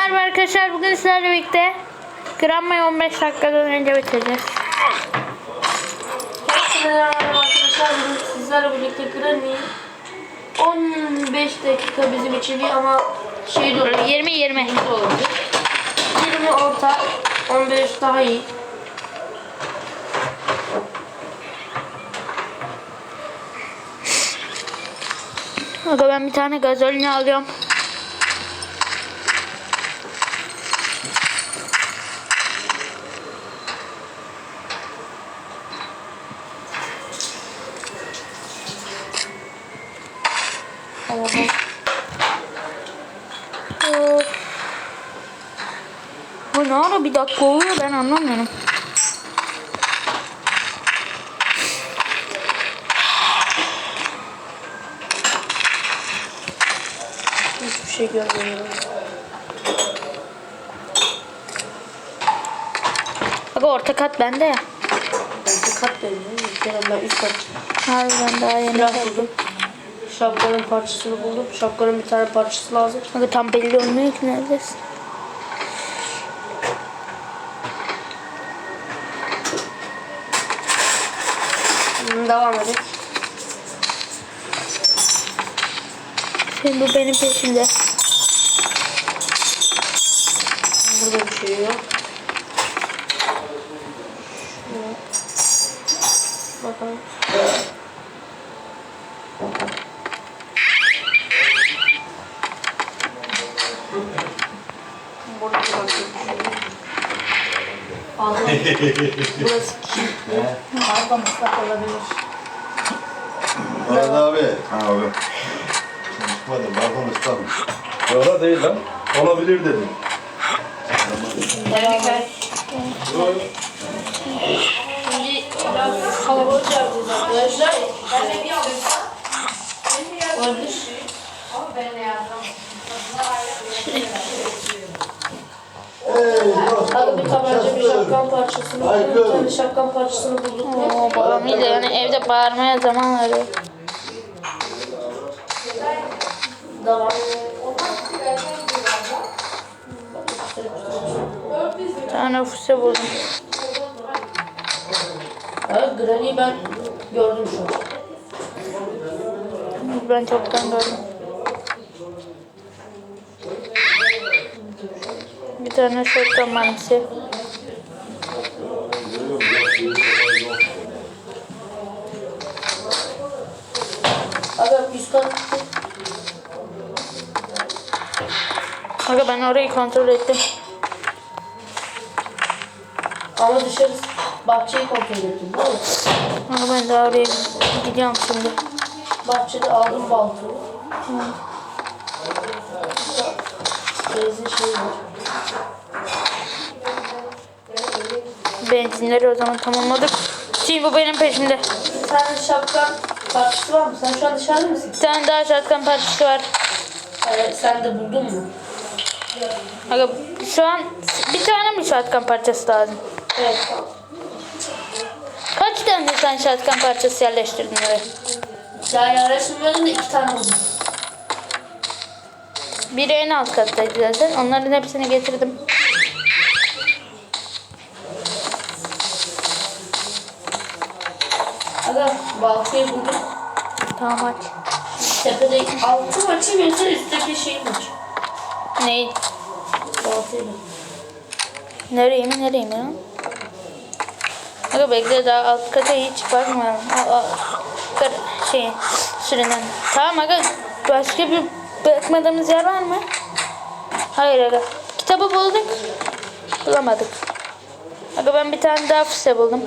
merhaba arkadaşlar. Bugün sizlerle birlikte Granma'yı 15 dakikadan önce bitireceğiz. Herkese merhaba arkadaşlar. Bugün sizlerle birlikte Granny 15 dakika bizim için iyi ama şey de olabilir. 20 20. de olabilir. 20 orta, 15 daha iyi. Aga ben bir tane gazolini alıyorum. Of. Bu ne ara bir dakika oluyor ben anlamıyorum. Hiçbir şey görmüyorum. Aga orta kat bende ya. Ben de kat. Kerem ben üst kat. Harbiden daha yeni geldim. buldum. Şapkanın parçasını buldum. Şapkanın bir tane parçası lazım. Aga tam belli olmuyor ki neredesin. Devam edelim. Şimdi bu benim peşimde. Burada bir şey yok. Şuraya. Bakalım. Burada da başka bir şey yok. Aldım. Burası kilitli. Arka mutfak olabilir. Arada abi. Ha abi. Konuşmadım. Ben konuşmadım. Öyle değil lan. Olabilir dedim. Evet. Şimdi biraz kalabalık yapacağız arkadaşlar. Olabilir. Abi bir tabanca bir şapkan parçasını bulduk. Bir tane şapkan parçasını bulduk. Oo, babam iyi de yani evde bağırmaya zaman arıyor. Devam. Bir tane fuse buldum. Evet, Granny'i ben gördüm şu an. Ben çoktan gördüm. Bir tane shotgun mermisi. Abi üst kat Aga ben orayı kontrol ettim. ama dışarı bahçeyi kontrol ettim değil mi? Aga ben daha oraya gidiyorum şimdi. Bahçede aldım baltayı. Benzin şey var. Benzinleri o zaman tamamladık. Şimdi bu benim peşimde. Tane şapkan parçası var mı? Sen şu an dışarıda mısın? Bir tane daha shotgun parçası var. Ee, sen de buldun mu? Aga şu an bir tane mi shotgun parçası lazım? Evet. Kaç tane sen shotgun parçası yerleştirdin oraya? Daha yarışmıyordum da iki tane buldum. Biri en alt kattaydı zaten. Onların hepsini getirdim. Aga baltayı buldum. Tamam aç. Tepede altı maçı yoksa üstteki şey maç. Ne? Baltayı buldum. Nereye mi nereye mi? Aga bekle daha alt kata hiç bakmayalım. Al, al. Kar, şey sürünen. Tamam aga başka bir bakmadığımız yer var mı? Hayır aga. Kitabı bulduk. Bulamadık. Aga ben bir tane daha füze buldum.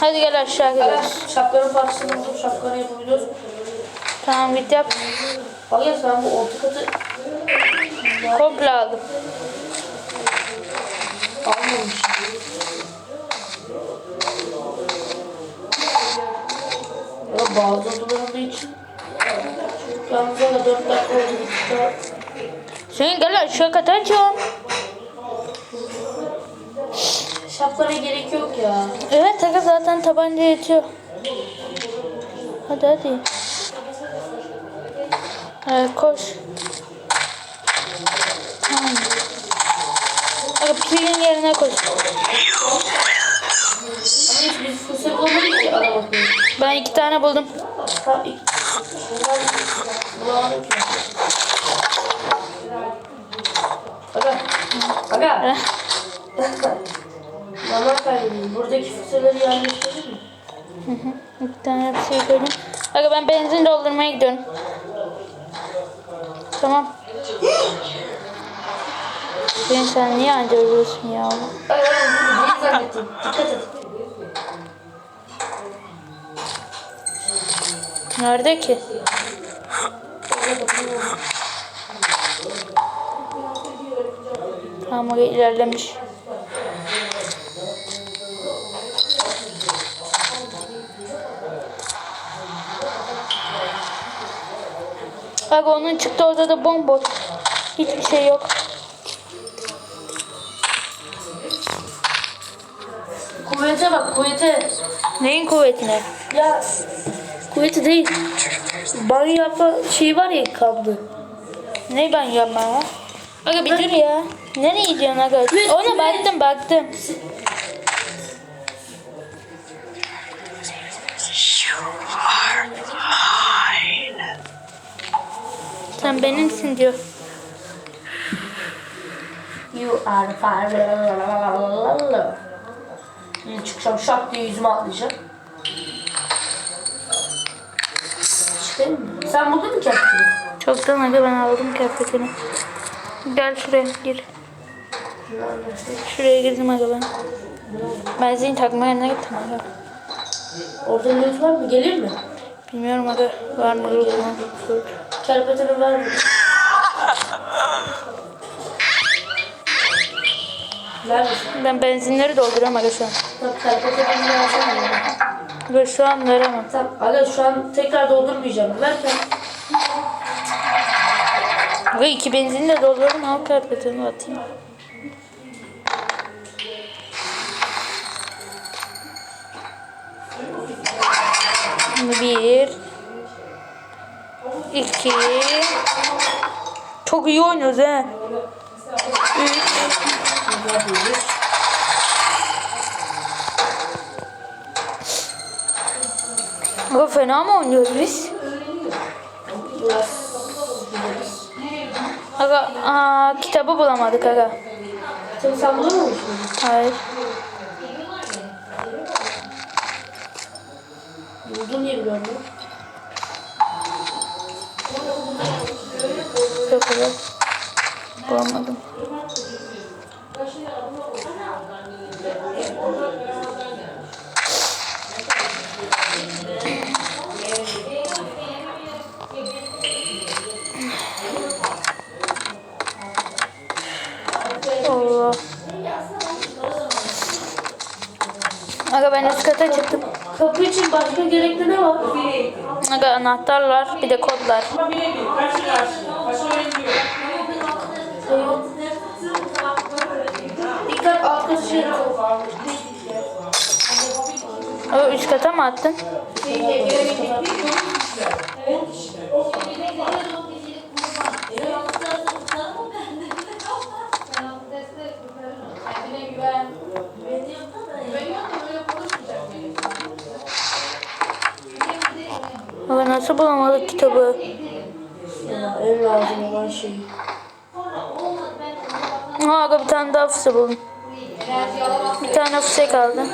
Hadi gel aşağı Aga gidelim. şapkanın parçasını buldum. Şapkanı yapabiliyoruz. Tamam git yap. Bak ya sen bu orta katı Komple aldım. almamışsın. Ya bazı odalarında için Yalnız aga 4 dakika oldu. Sen gel aşağı kata açıyorum. Şapkana gerek yok ya. Evet aga zaten tabanca yetiyor. Hadi hadi. Evet, koş. Aga pilin yerine koy. Ama hiç biz fırsat bulamadık ki adam akıllı. Ben iki tane buldum. Tamam. Aga. Aga. Zaman kaybediyorum. Buradaki fırsatları yerleştirir mi? İki tane bir şey koydum. Aga ben benzin doldurmaya gidiyorum. Tamam. Ben sen niye anca ölüyorsun ya? Dikkat et. Nerede ki? Tamam ilerlemiş. Aga onun çıktı odada bomboş. Hiçbir şey yok. Kuvvete bak kuvvete. Neyin kuvvetine? Ya kuvveti değil. Banyo yapma şeyi var ya kablo. Ne ben yapma ya? Aga bir dur ya. Nereye gidiyorsun aga? Ona baktım baktım. Sen benimsin diyor. You are fire. Şimdi çıkacağım şak diye yüzüme atlayacağım. Çıkayım mı? Sen buldun mu kendini? Çoktan aga ben aldım kıyafetini. Gel şuraya gir. Şuraya girdim aga ben. Benzin takma yerine gittim aga. Orada loot var mı? Gelir mi? Bilmiyorum aga var mı yok mu? Kerpeteni ver? Neredesin? Ben benzinleri dolduruyorum aga şu an. Tamam kerpeteni versene. Ve şu an veremem. Tamam aga şu an tekrar doldurmayacağım. Ver sen. Ve iki benzini de doldurdum al kıyafetini atayım. Şimdi Bir. İki. Çok iyi oynuyoruz he. Üç. Aga fena mı oynuyoruz biz? Aga aa, kitabı bulamadık aga. Sen, mıydın? Hayır. Üst kata çıktım. Kapı için başka gerekli ne var? Aga anahtarlar bir de kodlar. Dikkat arka şey. Aga üst kata mı attın? Nasıl bulamadık kitabı? Ya, en lazım olan şey. Aga bir tane daha füze buldum. Bir tane füze kaldı.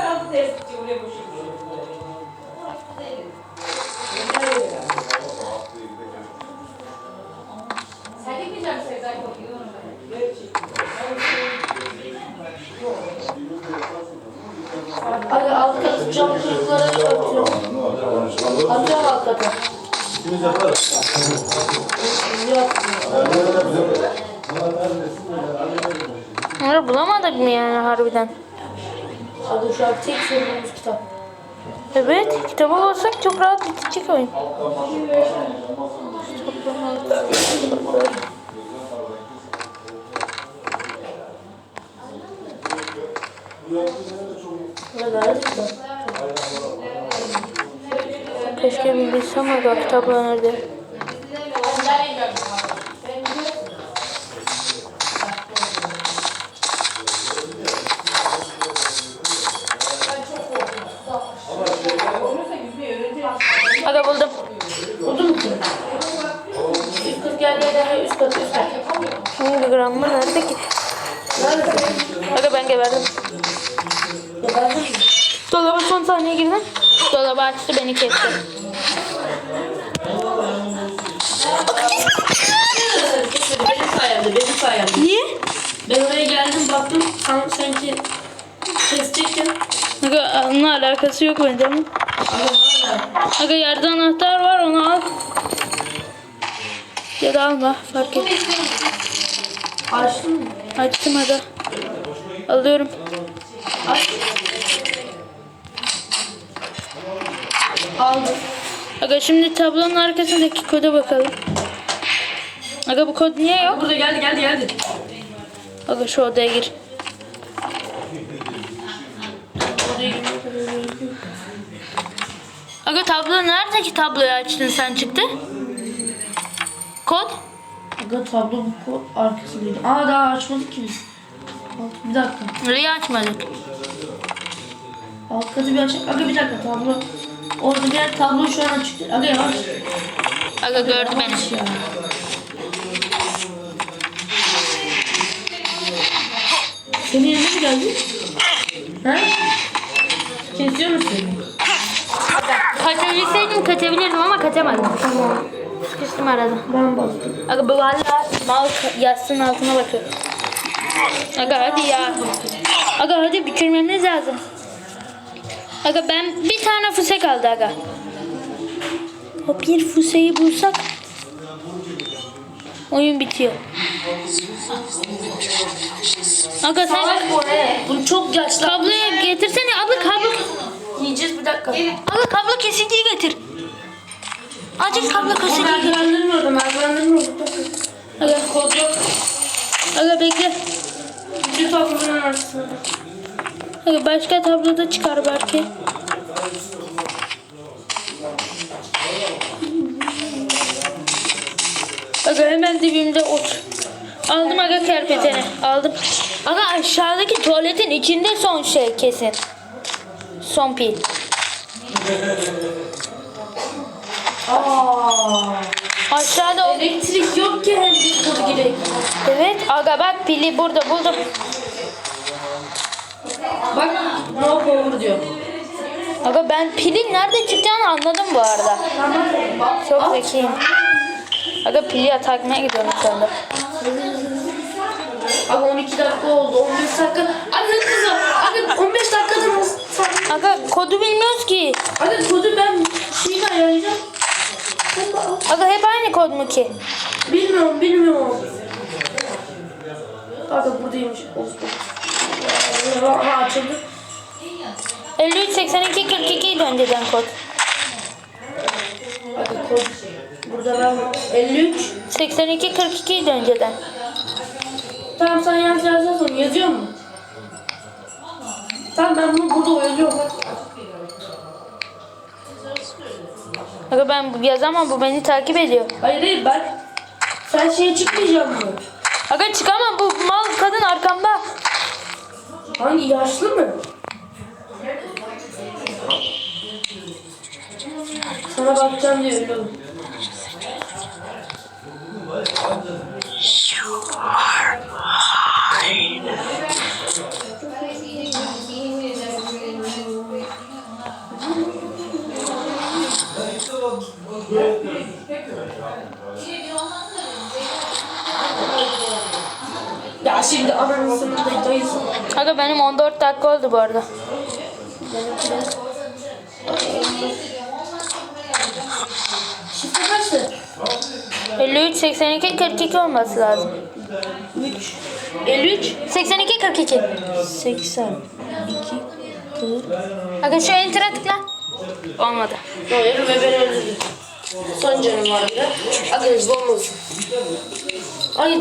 Hadi alt katı cam kırıkları atıyorum. Atıyorum alt kata. İkimiz yaparız. Bunları bulamadık mı yani harbiden? Hadi şu an tek sorunumuz kitap. Evet, kitabı bulsak çok rahat bitecek oyun. Ne nerede kitap? Keşke bilsem aga kitaplar nerede? Aga buldum. Buldun mu? Üst kat geldi ya üst kat üst kat. Şimdi gramma nerede ki? Nerede? Aga ben geberdim. Geberdim mi? Dolaba son saniye girdim. Dolabı açtı beni kesti. Benim sayemde, benim sayemde. Niye? Ben oraya geldim baktım sen, sanki kesecektin. Aga onunla alakası yok bence ama. Aga yerde anahtar var onu al. Ya da alma fark et. Açtın mı? Açtım hadi. Alıyorum. Aç. Aldım. Aga şimdi tablonun arkasındaki koda bakalım. Aga bu kod niye yok? Burada geldi geldi geldi. Aga şu odaya gir. Aga tablo neredeki tabloyu açtın sen çıktı? Kod? Aga tablo bu kod arkasındaydı. Aa daha açmadık ki biz. Bir dakika. Nereye açmadık? Alt katı bir açık. Aga bir dakika tablo. Orada bir tablo şu an açık. Aga yavaş. Aga gördü beni. Ya. Senin yerine mi geldi? Ha? Kesiyor musun? Kaçabilseydim kaçabilirdim ama kaçamadım. Tamam. Sıkıştım arada. Ben bastım. Aga bu valla mal yastığın altına bakıyor. Aga hadi ya. Aga hadi bitirmemiz lazım. Aga ben bir tane fuse kaldı aga. O bir fuseyi bulsak oyun bitiyor. Aga sen Salak bu ne? Bu çok yaşlı. kabloyu getirsene abla kablo. Yiyeceğiz bir dakika. Abla kablo kesiciyi getir. Acil kablo kesiciyi getir. merdivenlerin orada, merdivenlerin orada. Aga, Kod yok. aga bekle. Şu tablonun arasında. Başka tabloda çıkar belki. Aga hemen dibimde ot. Aldım aga kerpeteni. Aldım. Aga aşağıdaki tuvaletin içinde son şey kesin. Son pil. Aa. Aşağıda o. Elektrik yok ki hem biz. Evet aga bak pili burada buldum. Bak no power diyor. Aga ben pilin nerede çıkacağını anladım bu arada. Çok zekiyim. Aga pili takmaya gidiyorum şu anda. Abi 12 dakika oldu. 15 dakika. Abi kızım. Abi 15 dakikada nasıl? Aga kodu bilmiyoruz ki. Abi kodu ben şeyini ayarlayacağım. Aga hep aynı kod mu ki? Bilmiyorum bilmiyorum. Abi buradaymış. Olsun. Ha açıldı. 53 82 42 idi önceden kod. Abi kod. Burada ben 53. 82 42 idi önceden. Tamam sen yaz yaz yaz onu yazıyor mu? Tamam ben bunu burada oyalıyorum. Aga ben yazamam bu beni takip ediyor. Hayır hayır ben. Sen şeye çıkmayacak mı? Aga çıkamam bu mal kadın arkamda. Hangi yaşlı mı? Sana bakacağım diyor öyle oğlum. Ya şimdi ananızın da. Aga benim 14 dakika oldu bu arada. Şifre kaçtı? 53 82 42 olması lazım. 3 53 82 42. 82 40 Aga şu enter'a tıkla. Olmadı. Hayır ve ben öldürdüm. Son canım var bir de. Adınız olmasın. Ay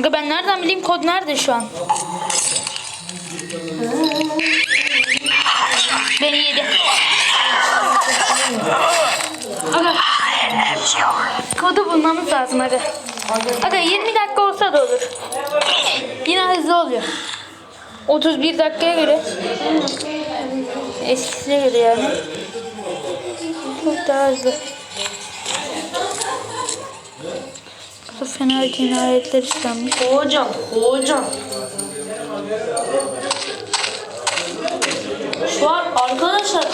Aga ben nereden bileyim kod nerede şu an? Beni yedi. Aga. Kodu bulmamız lazım aga. Aga 20 dakika olsa da olur. Yine hızlı oluyor. 31 dakikaya göre. Eskisine göre yani. Çok daha hızlı. Burada fena cinayetler işlenmiş. Hocam, hocam. Şu an arkadaşlar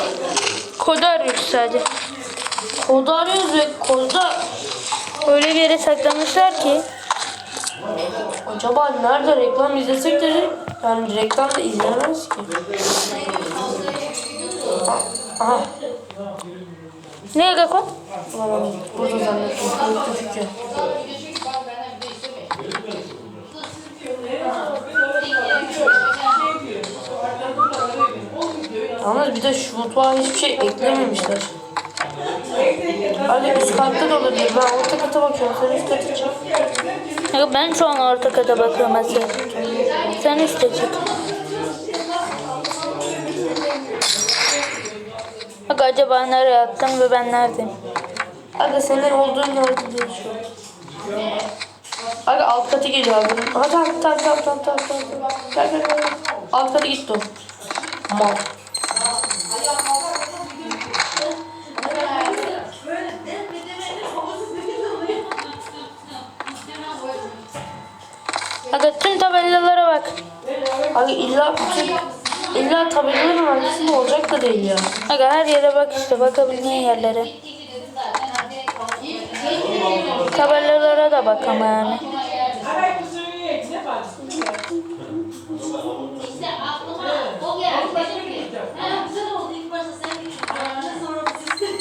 Kodu arıyoruz sadece. kodu arıyoruz ve kodda Öyle bir yere saklamışlar ki. acaba nerede reklam izlesek de yani reklam da izlenemez ki. Aha. Ne Gako? Burada zannettim. Kılıklı fikir. Yalnız bir de şu mutfağa hiçbir şey eklememişler. Hani üst katta da olabilir. Ben orta kata bakıyorum. Sen üst kata çık. Ya Ben şu an orta kata bakıyorum Asya. Sen üstte çık. Bak acaba nereye attım ve ben neredeyim? Aga senin olduğun yerde değil şu an. Aga alt kata geliyor abi. Aha tamam tamam tamam tamam tamam. Gel gel gel. Alt kata gitti o. Mal. Aga illa illa tabelaların arkasında olacak da değil ya. Aga her yere bak işte bakabildiğin yerlere. Tabelalara da bak ama yani.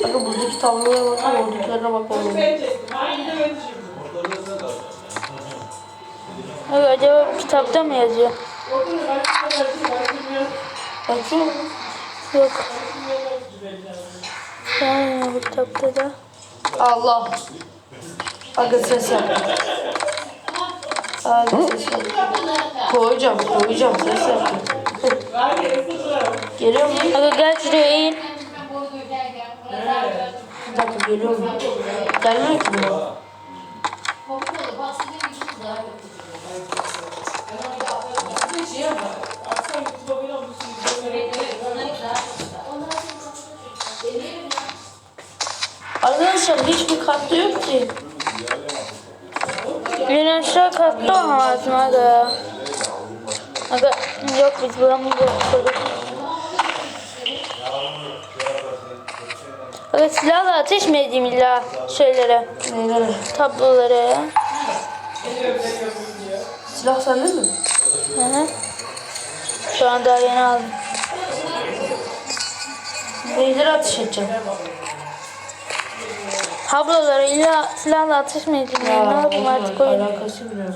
Aga buradaki tabloya bakın oradakilerine bak oğlum. Aga acaba kitapta mı yazıyor? Bakıyor Yok. Yani bu kitapta da. Allah. Aga ses yap. Aga ses yap. Koyacağım koyacağım ses yap. Geliyor mu? Aga gel şuraya eğil. Bir dakika geliyor mu? Gelmiyor ki bu. Arkadaşlar hiçbir katta yok ki. En aşağı katta olamaz mı aga? Aga yok biz buramızda okuduk. Aga silahla ateş mi edeyim illa şeylere, Neylere? tablolara ya? Silah sende mi? Hı hı. Şu an daha yeni aldım. Neylere ateş edeceğim? Tablolara illa silahla ateş mi edeyim ya? Ne yapayım artık oyun? Alakası bile yok.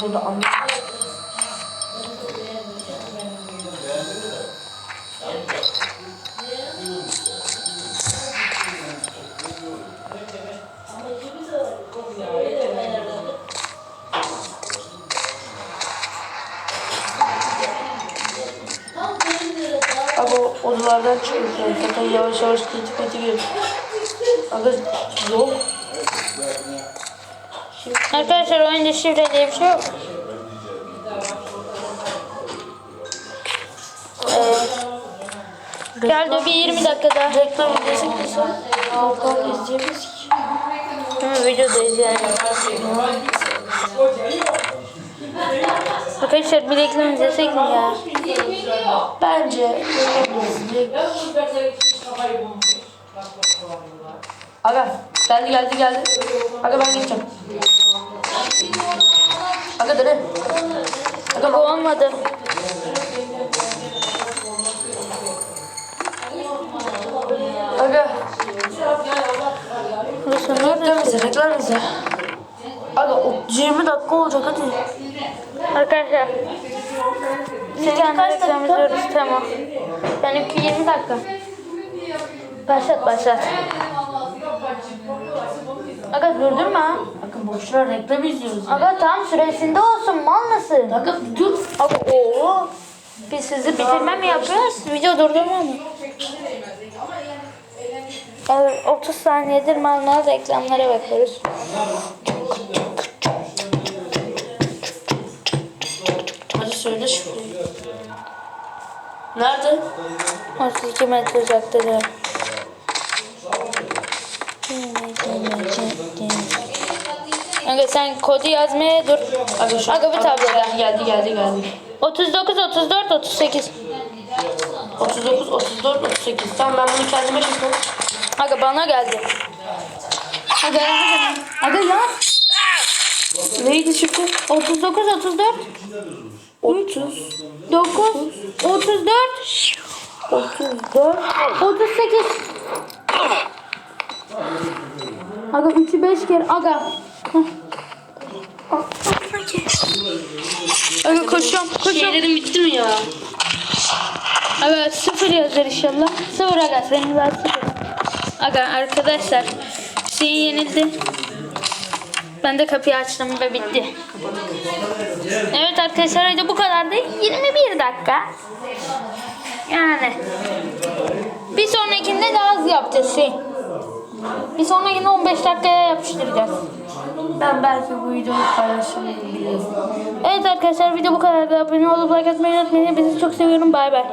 Burada anladım. Odalardan çıkıyorsun. Zaten yavaş yavaş kritik kritik giriyor. Abi yok. Arkadaşlar oyunda şifre diye bir şey yok. Ee, geldi bir 20 dakikada. Reklam izlesek de sen reklam izleyemeyiz ki. Ama videodayız yani. Arkadaşlar bir reklam izlesek mi ya? Bence. Aga geldi geldi geldi. Aga ben gideceğim. Aga dene. Aga Bu olmadı. Aga Burası reklam nerede? izle reklam izle. Aga o 20 dakika olacak hadi. Arkadaşlar. Tane kaç reklam izliyoruz tamam. Benimki 20 dakika. Başlat başlat. Aga durdurma. Aga boşver reklam izliyoruz. Aga tam süresinde olsun mal mısın? Aga dur. Aga ooo. Biz sizi bitirme mi yapıyoruz? Video durdurma mı? Evet, 30 saniyedir mal reklamlara bakıyoruz. Söyle şifreyi. Nerede? 32 metre uzakta da. Aga sen kodu yazmaya dur. Aga şu Aga bir tabloda. geldi geldi geldi geldi. 39, 34, 38. 39, 34, 38. Tamam ben bunu kendime çektim. Aga bana geldi. Aga aga. Aga yaz. Neydi çıktı? 39, 34, 30, 9, 34, 34. 38. Aga 3'ü 5 kere. Aga. Aga koşuyorum, koşuyorum. Şeylerin bitti mi ya? Aga sıfır yazar inşallah. Sıfır aga senin var sıfır. Aga arkadaşlar Hüseyin yenildi. Ben de kapıyı açtım ve bitti. Evet arkadaşlar video bu kadardı. 21 dakika. Yani. Bir sonrakinde daha hızlı yapacağız şey. Bir sonrakinde 15 dakikaya yapıştıracağız. Ben belki bu videoyu paylaşırım. Evet arkadaşlar video bu kadardı. Abone olup like atmayı unutmayın. Hepinizi çok seviyorum. Bay bay.